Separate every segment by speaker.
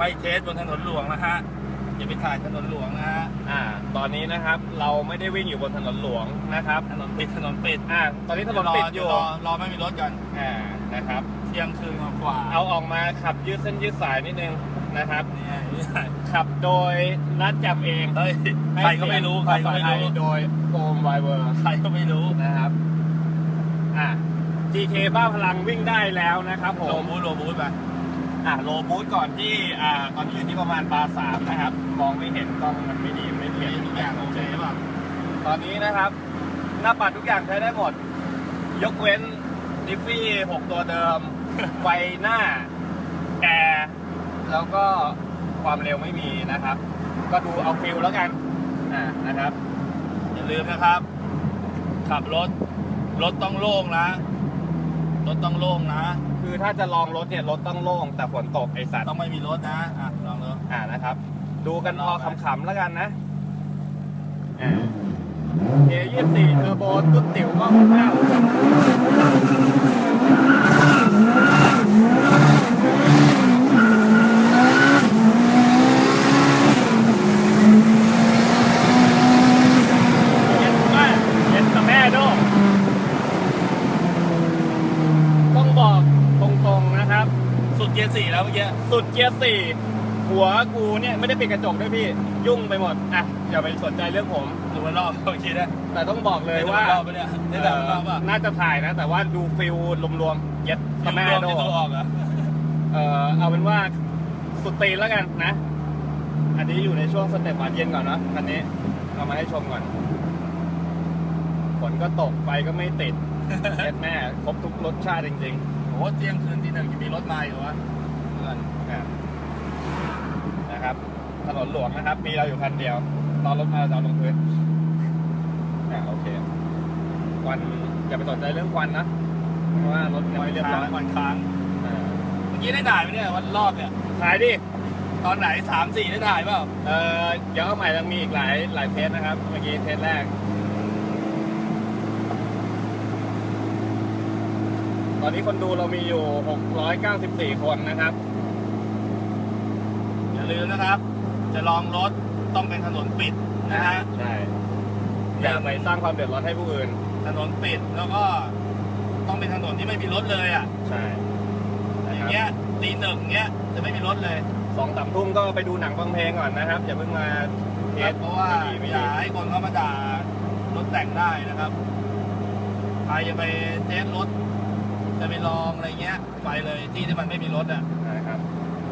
Speaker 1: ไม่เทสบนถนนหลวงนะฮะอย่าไปถ่ายถนนหลวงนะฮะ
Speaker 2: อ่า ตอนนี้นะครับเราไม่ได้วิ่งอยู่บนถนนหลวงนะครับ
Speaker 1: ถนนปิดถนนปิด
Speaker 2: อ่าตอนนี้ถนนปิดอยู่
Speaker 1: รอรอไม่มีรถกัน
Speaker 2: อ่านะครับ
Speaker 1: เที่ยงคืนกว่าๆ
Speaker 2: เอาออกมาขับยืดเส้นยืดสายนิดนึงนะครับ
Speaker 1: เนี่ย
Speaker 2: ขับโดยนัดจับเอง
Speaker 1: เฮ้ยใครก็ไม่รู้ใครก็ไม่รู้
Speaker 2: โดยโอมไวเวอร์
Speaker 1: ใครก็ไม่รู้
Speaker 2: นะครับอ่า GK บ้าพลังวิ่งได้แล้วนะครับผ
Speaker 1: โล
Speaker 2: ม
Speaker 1: บูธโลบูธไป
Speaker 2: อะโลบูธก่อนที่อ่าตอนนี้อยู่ที่ประมาณบาสามนะครับมองไม่เห็นกล้องมันไม่ดีไม่เห็น
Speaker 1: ทุกอย่างโอเคป่ะ
Speaker 2: ตอนนี้นะครับ หน้าปัดทุกอย่างใช้ได้หมด ยกเว้นดิฟฟี่6ตัวเดิม ไฟหน้าแอร์แล้วก็ความเร็วไม่มีนะครับ ก็ดูเอาฟิลแล้วกันอ่านะครับ
Speaker 1: อย่าลืมนะครับ ขับรถ รถต้องโล่งนะ รถต้องโล่งนะ
Speaker 2: คือถ้าจะลองรถเนี่ยรถต้องโล่งแต่ฝนตกไอสัตว์
Speaker 1: ต้องไม่มีรถนะอะลองดู
Speaker 2: อ่านะครับ ดูกันพอขำๆแล้วกันนะอ่าเอยี่สี่เทอร์โบตุ๊ดติ๋วก็หกห้าเย็นมากเย็นแต่แม่โดต้องบอกตรงๆนะครับ
Speaker 1: สุดเกียร์สี่แล้วเมื่อกี้
Speaker 2: สุดเกียร์สี่หัวกูเนี่ยไม่ได้ปิดกระจกด้วยพี่ ยุ่งไปหมดอะอย่าไปสนใจเรื่องผม
Speaker 1: ดูมันรอบเมื่อกี้นะ
Speaker 2: แต่ต้องบอกเลยว่า
Speaker 1: ได้ดูมันรอบปะเนี่ยได้แต่มันรอบป่ะ
Speaker 2: น่าจะถ่ายนะ แต่ว่าดูฟิลรวมๆเย็ด
Speaker 1: รวม
Speaker 2: แม่
Speaker 1: รวม
Speaker 2: โด
Speaker 1: ที่ตัวออกเหรอะ
Speaker 2: เอ่อเอาเป็นว่าสุดตีนแล้วกันนะ อันนี้อยู่ในช่วงสเต็ปหวานเย็นก่อนเนาะคันนี้เอามาให้ชมก่อนฝนก็ตกไฟก็ไม่ติดเย็ดแม่ครบทุกรสชาติจริง
Speaker 1: โอ้เที่ยงคืนทีหนึ่งยังมีรถมาอยู่วะเพื่อน
Speaker 2: ๆอะนะครับ ถนนหลวงนะครับ มีเราอยู่คันเดียว ตอนรถมาเราลงพื้นอะโอเคควันอย่าไปสนใจเรื่องควันนะ เพราะว่ารถยังไม่เรียบร้อย
Speaker 1: วันค้าง
Speaker 2: อ่า
Speaker 1: เมื่อกี้ได้ถ่ายไหมเนี่ยวันรอบเนี่ย
Speaker 2: ถ่ายดิ
Speaker 1: ตอนไหนสามสี่ได้ถ่ายเปล่า
Speaker 2: เออเดี๋ยวเอาใหม่ยังมีอีกหลายหลายเทสนะครับ เมื่อกี้เทสแรก ตอนนี้คนดูเรามีอยู่ 694 คนนะครับ
Speaker 1: อย่าลืมนะครับ จะลองรถต้องเป็นถนนปิดนะฮะ
Speaker 2: ใช่อย่าไปสร้างความเดือดร้อนให้ผู้อื่น
Speaker 1: ถนนปิดแล้วก็ต้องเป็นถนนที่ไม่มีรถเลยอะ
Speaker 2: ใช่
Speaker 1: อย่างเงี้ยตีหนึ่งเงี้ยจะไม่มีรถเลย
Speaker 2: สองสามทุ่มก็ไปดูหนังฟังเพลงก่อนนะครับอย่าเพิ่งมาเทส
Speaker 1: เพราะว่า
Speaker 2: ไม่ดีไม่
Speaker 1: อ
Speaker 2: ดี
Speaker 1: ย่าให้คนเข้ามาด่ารถแต่งได้นะครับใครจะไปเทสรถ จะไปลองอะไรเงี้ยไปเลยที่ที่มันไม่มีรถอะ
Speaker 2: นะครับ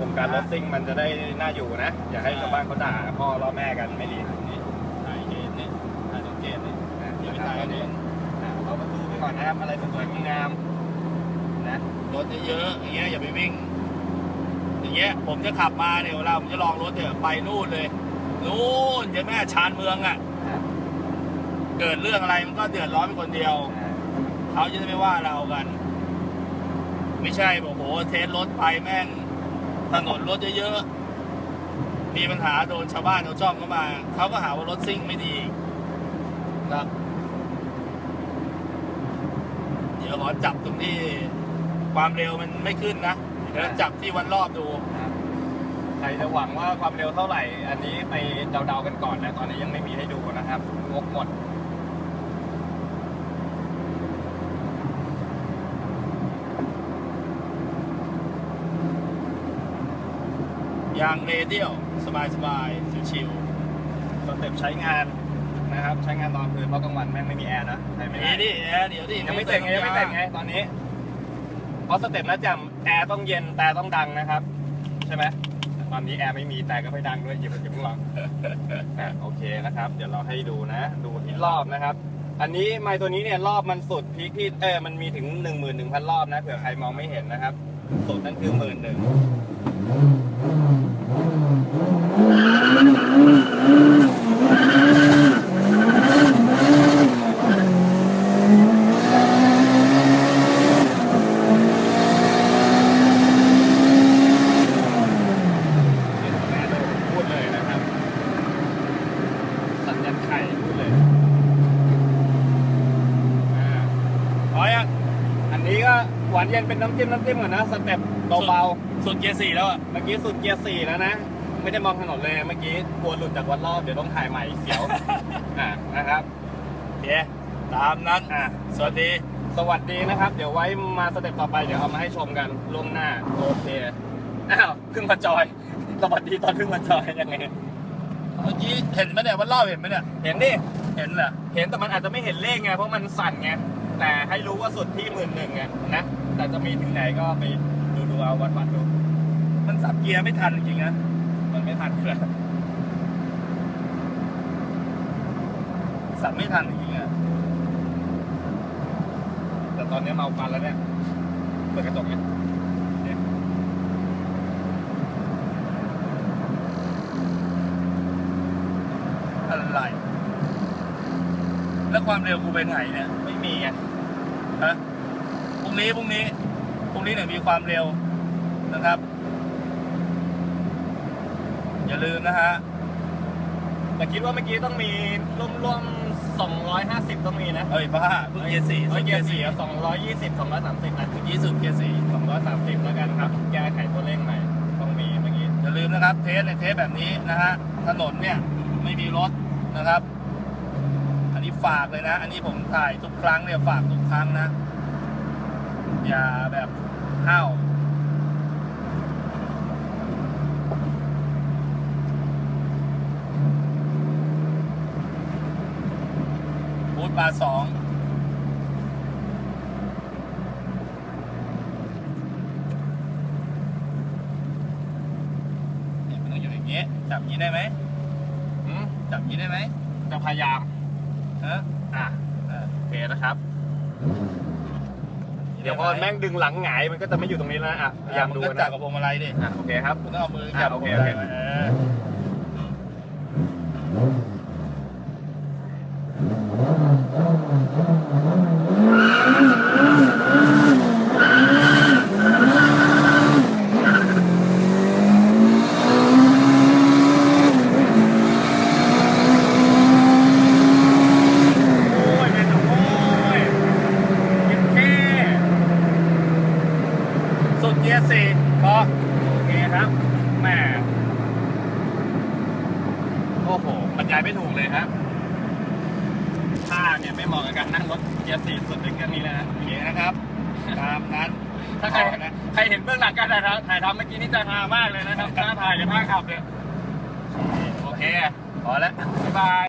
Speaker 2: วงการรถซิ่งมันจะได้น่าอยู่นะ อย่าให้ชาวบ้านเขาด่าพ่อล่อแม่กันไม่ดี
Speaker 1: นี่ถ่ายเกณฑ์นี่ถ่ายตรงเกณฑ์นี่
Speaker 2: นะ
Speaker 1: เดี๋ยวไป
Speaker 2: นะครับ
Speaker 1: ถ่ายอันนี้
Speaker 2: อะเรามาดูไปก่อนนะครับ อะไรสวยๆงามๆนะ
Speaker 1: รถเยอะๆอย่างเงี้ยอย่าไปวิ่ง อย่างเงี้ยผมจะขับมาเนี่ยเวลาผมจะลองรถเนี่ยไปนู่นเลยนู่นเดี๋ยวแม่ชานเมืองอะเกิดเรื่องอะไรมันก็เดือดร้อนเป็นคนเดียว เขาจะไม่ว่าเรากัน ไม่ใช่บอกโหเทสรถไปแม่ง ถนนรถเยอะๆ มีปัญหาโดนชาวบ้านเขาจ้องเข้ามา เขาก็หาว่ารถซิ่งไม่ดีครับ เดี๋ยวขอจับตรงที่ความเร็วมันไม่ขึ้นนะเดี๋ยวจับที่วันรอบดู
Speaker 2: ใครจะหวังว่าความเร็วเท่าไหร่ อันนี้ไปเดาๆกันก่อนนะ ตอนนี้ยังไม่มีให้ดูนะครับงกหมด
Speaker 1: ยางเรเดียลสบายๆชิว
Speaker 2: สเต็ปใช้งานนะครับ ใช้งานตอนคืนเพราะกลางวันแม่งไม่มีแอร์นะใช้
Speaker 1: ๆ
Speaker 2: ไม่
Speaker 1: นี่
Speaker 2: ได้
Speaker 1: ดิแอร์เดี๋ยวดิ
Speaker 2: ยังไม่เสร็จไงยังไม่เสร็จไงตอนนี้ เพราะสเต็ปนะจำแอร์ต้องเย็นแต่ต้องดังนะครับ ใช่ไหมตอนนี้แอร์ไม่มีแต่ก็ไม่ดังด้วยอย่าเพิ่งอย่าเพิ่งลองอะโอเคนะครับ เดี๋ยวเราให้ดูนะ ดูที่รอบนะครับ อันนี้ไมค์ตัวนี้เนี่ยรอบมันสุดพีคที่เออมันมีถึง 1 1 0 0 0 รอบนะเผื่อใครมองไม่เห็นนะครับ สุดนั่นคือหมื่นหนึ่งแม่เลยพูดเลยนะครับ สัญญาณไข่พูดเลยอ่า
Speaker 1: พอยัง
Speaker 2: อั นนี้ก็ไหววานเย็นเป็นน้ำจิ้มน้ำจิ้มก่อนนะสเต็ปเบา
Speaker 1: สุดเกียร์สี่แล้วอะ
Speaker 2: ๆเมื่อกี้สุดเกียร์สี่แล้วนะ ไม่ได้มองถนนเลยเมื่อกี้กลัวหลุดจากวันรอบเดี๋ยวต้องถ่ายใหม่เสียว อะนะครับ
Speaker 1: โอเคตามนั้น
Speaker 2: อะ
Speaker 1: สวัสดี
Speaker 2: สวัสดีนะครับ เดี๋ยวไว้มาสเต็ปต่อไปเดี๋ยวเอามาให้ชมกันล่วงหน้าโอเคอ้าวเพิ่งมาจอย สวัสดีตอนเพิ่งมาจอยยังไง
Speaker 1: เมื่อกี้เห็นไหมเนี่ยวันรอบเห็นไหมเนี่ย
Speaker 2: เห็นดิ
Speaker 1: เห็นเหรอ
Speaker 2: เห็นแต่มันอาจจะไม่เห็นเลขไงเพราะมันสั่นไงแต่ให้รู้ว่าสุดที่หมื่นหนึ่งไงนะแต่จะมีถึงไหนก็ไปดูดูเอาวัดวัดดู
Speaker 1: มันสับเกียร์ไม่ทันจริงๆนะ
Speaker 2: มันไม่ทันเลย
Speaker 1: สับไม่ทันจริงๆอะ
Speaker 2: แต่ตอนนี้เมาปันแล้วเนี่ยเปิดกระจกเนี่ยเนี่ย
Speaker 1: อะไร แล้ว ความเร็วกูเป็นไงเนี่ย
Speaker 2: ไม่มีไง
Speaker 1: ฮะพรุ่งนี้พรุ่งนี้พรุ่งนี้เนี่ยมีความเร็วนะครับ อย่าลืมนะฮะ
Speaker 2: แต่คิดว่าเมื่อกี้ต้องมีร่วมๆ250 ต้องมีนะ
Speaker 1: เอ้ยบ้าเพิ่งเกียร์สี่
Speaker 2: เมื่อ
Speaker 1: เกี
Speaker 2: กี้
Speaker 1: ยร์
Speaker 2: สี่
Speaker 1: สี่
Speaker 2: สองร้อยยี่สิบสองร้อยสามสิบนะ
Speaker 1: เมื่อกี้สุดเกียร์สี่
Speaker 2: สองร้อยสามสิบแล้วกันครับ แก้ไขตัวเลขใหม่ต้องมีเมื่อกี้
Speaker 1: อย่าลืมนะครับ เทสในเทสแบบนี้นะฮะถนนเนี่ยไม่มีรถนะครับอั นนี้ฝากเลยนะ อันนี้ผมถ่ายทุกครั้งเนี่ยฝากทุกครั้งนะ อย่าแบบห้าวบูธบาร์สองเนี่ยมันต้องอยู่อย่างเงี้ยจับอย่างนี้ได้ไหม
Speaker 2: อืม
Speaker 1: จับอย่างนี้ได้ไหม
Speaker 2: จะพยายาม
Speaker 1: ฮะ
Speaker 2: อะ
Speaker 1: เออ
Speaker 2: โอเคนะครับ เดี๋ยวพอแม่งดึงหลังหงายมันก็จะไม่อยู่ตรงนี้แล้วนะอะพยายาม
Speaker 1: มึ
Speaker 2: ดู
Speaker 1: งก็
Speaker 2: นะ
Speaker 1: จับกับพวงมาลัยดิ
Speaker 2: อะโอเคครับ
Speaker 1: คุณต้องเอามือ
Speaker 2: อะ
Speaker 1: จับ
Speaker 2: โอเค
Speaker 1: พวงมาลัย
Speaker 2: โอเค
Speaker 1: ไว้เออโอ้ยแม่งโอ้ยยังแค่สุดเกียร์สี่พอ
Speaker 2: โอเคครับแหม่โอ้โหบรรยายไม่ถูกเลยครับท่าเนี่ย ไม่เหมาะกับการนั่งรถเกียร์สี่สุดในเครื่องนี้เลยนะ
Speaker 1: โอเคนะครับ ตามนั้น
Speaker 2: ถ้าใคร
Speaker 1: ต่อนะ
Speaker 2: ใครเห็นเบื้องหลังการถ่ายทำถ่ายทำเมื่อกี้นี่จะฮามากเลยนะครับท่าถ่ายกับท่าขับเนี่ยโอเค
Speaker 1: พอแล้ว
Speaker 2: บ๊ายบาย